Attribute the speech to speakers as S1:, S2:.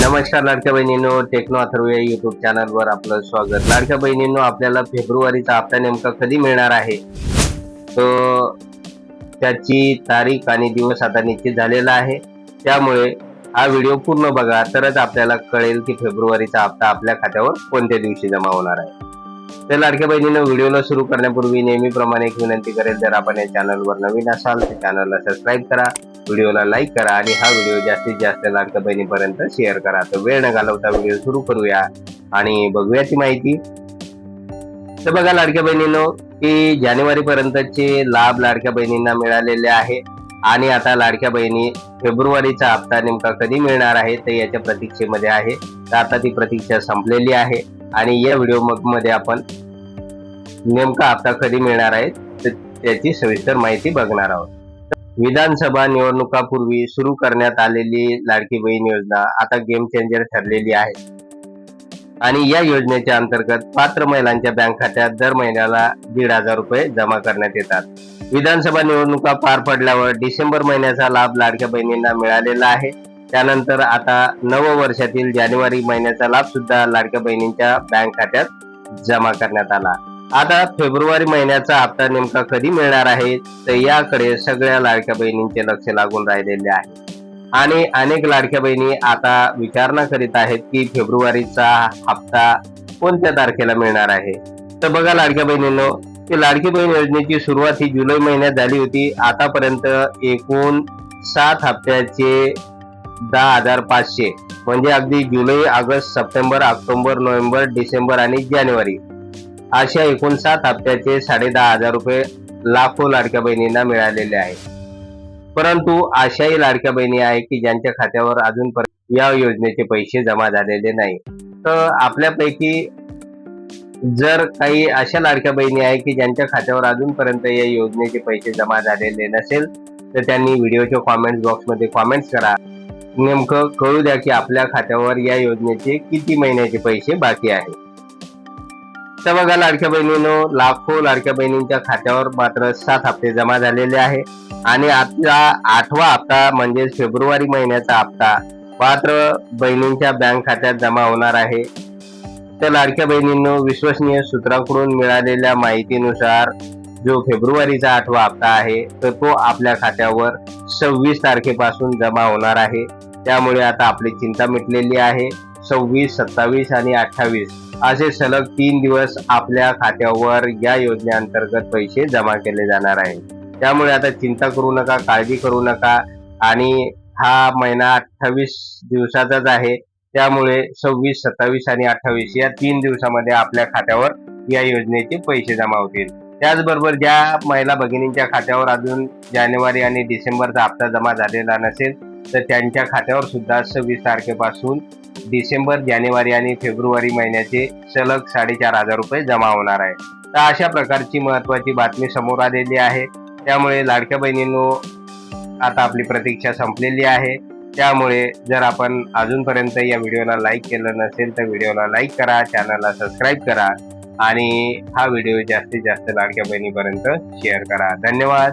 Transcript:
S1: नमस्कार लाडक्या बहिणींनो टेक्नो अथर्व या युट्यूब चॅनलवर आपलं स्वागत. लाडक्या बहिणींनो आपल्याला फेब्रुवारीचा हप्ता नेमका कधी मिळणार आहे? तो त्याची तारीख आणि दिवस आता निश्चित झालेला आहे. त्यामुळे हा व्हिडिओ पूर्ण बघा तरच आपल्याला कळेल की फेब्रुवारीचा हप्ता आपल्या खात्यावर कोणत्या दिवशी जमा होणार आहे. तर लाडक्या बहिणीनं व्हिडिओला सुरू करण्यापूर्वी नेहमीप्रमाणे एक विनंती करेल जर आपण या चॅनलवर नवीन असाल तर चॅनलला सबस्क्राईब करा. व्हिडिओला लाईक करा आणि हा व्हिडिओ जास्तीत जास्त लाडक्या बहिणीपर्यंत शेअर करा. तर वेळ न घालवता व्हिडिओ सुरू करूया आणि बघूया ती माहिती. तर बघा लाडक्या बहिणींनो की जानेवारी पर्यंतचे लाभ लाडक्या बहिणींना मिळालेले आहे आणि आता लाडक्या बहिणी फेब्रुवारीचा हप्ता नेमका कधी मिळणार आहे तर याच्या प्रतीक्षेमध्ये आहे. तर आता ती प्रतीक्षा संपलेली आहे आणि या व्हिडिओमध्ये आपण नेमका हप्ता कधी मिळणार आहे तर त्याची सविस्तर माहिती बघणार आहोत. विधानसभा निवडणुकापूर्वी सुरू करण्यात आलेली लाडकी बहीण योजना आता गेम चेंजर ठरलेली आहे. आणि या योजनेच्या अंतर्गत पात्र महिलांच्या बँक खात्यात दर महिन्याला दीड हजार रुपये जमा करण्यात येतात. विधानसभा निवडणुका पार पडल्यावर डिसेंबर महिन्याचा लाभ लाडक्या बहिणींना मिळालेला आहे. त्यानंतर आता नव वर्षातील जानेवारी महिन्याचा लाभ सुद्धा लाडक्या बहिणींच्या बँक खात्यात जमा करण्यात आला. आता फेब्रुवारी महिन्याचा हप्ता नेमका कधी मिळणार आहे? तर याकडे सगळ्या लाडक्या बहिणींचे लक्ष लागून राहिलेले आहे. आणि अनेक लाडक्या बहिणी आता विचारणा करीत आहेत की फेब्रुवारीचा हप्ता कोणत्या तारखेला मिळणार आहे? तर बघा लाडक्या बहिणींनो की लाडकी बहीण योजनेची सुरुवात ही जुलै महिन्यात झाली होती. आतापर्यंत एकूण सात हप्त्याचे दहा हजार पाचशे म्हणजे अगदी जुलै August September October November December आणि जानेवारी अशा एकूण सात हप्त्याचे साडे दहा हजार रुपये लाखो लाडक्या बहिणींना मिळालेले आहे. परंतु अशाही लाडक्या बहिणी आहे की ज्यांच्या खात्यावर अजूनपर्यंत या योजनेचे पैसे जमा झालेले नाही. तर आपल्यापैकी जर काही अशा लाडक्या बहिणी आहे की ज्यांच्या खात्यावर अजूनपर्यंत या योजनेचे पैसे जमा झालेले नसेल तर त्यांनी व्हिडिओच्या कॉमेंट बॉक्समध्ये कॉमेंट्स करा. नेमकं कळू द्या की आपल्या खात्यावर या योजनेचे किती महिन्याचे पैसे बाकी आहे तर बघा लाडक्या बहिणीनो लाखो लाडक्या बहिणींच्या खात्यावर मात्र सात हप्ते जमा झालेले आहे. आणि आता आठवा हप्ता म्हणजे फेब्रुवारी महिन्याचा हप्ता मात्र बहिणींच्या बँक खात्यात जमा होणार आहे. तर लाडक्या बहिणींनो विश्वसनीय सूत्रांकडून मिळालेल्या माहितीनुसार जो फेब्रुवारीचा आठवा हप्ता आहे तर तो आपल्या खात्यावर सव्वीस तारखेपासून जमा होणार आहे. त्यामुळे आता आपली चिंता मिटलेली आहे. सव्वीस सत्तावीस आणि अठ्ठावीस असे सलग तीन दिवस आपल्या खात्यावर या योजनेअंतर्गत पैसे जमा केले जाणार आहे त्यामुळे आता चिंता करू नका काळजी करू नका. आणि हा महिना अठ्ठावीस दिवसाचाच आहे. त्यामुळे सव्वीस सत्तावीस आणि अठ्ठावीस या तीन दिवसामध्ये आपल्या खात्यावर या योजनेचे पैसे जमा होतील. त्याचबरोबर ज्या महिला भगिनींच्या खात्यावर अजून जानेवारी आणि डिसेंबरचा हप्ता जमा झालेला नसेल तर त्यांच्या खात्यावर सुद्धा सव्वीस तारखेपासून डिसेंबर जानेवारी आणि फेब्रुवारी महिन्याचे सलग साडेचार हजार रुपये जमा होणार आहे. तर अशा प्रकारची महत्वाची बातमी समोर आलेली आहे. त्यामुळे लाडक्या बहिणींनो आता आपली प्रतीक्षा संपलेली आहे. त्यामुळे जर आपण अजूनपर्यंत या व्हिडिओला लाईक केलं नसेल तर व्हिडिओला लाईक करा चॅनलला सबस्क्राईब करा आणि हा व्हिडिओ जास्तीत जास्त लाडक्या बहिणीपर्यंत शेअर करा. धन्यवाद.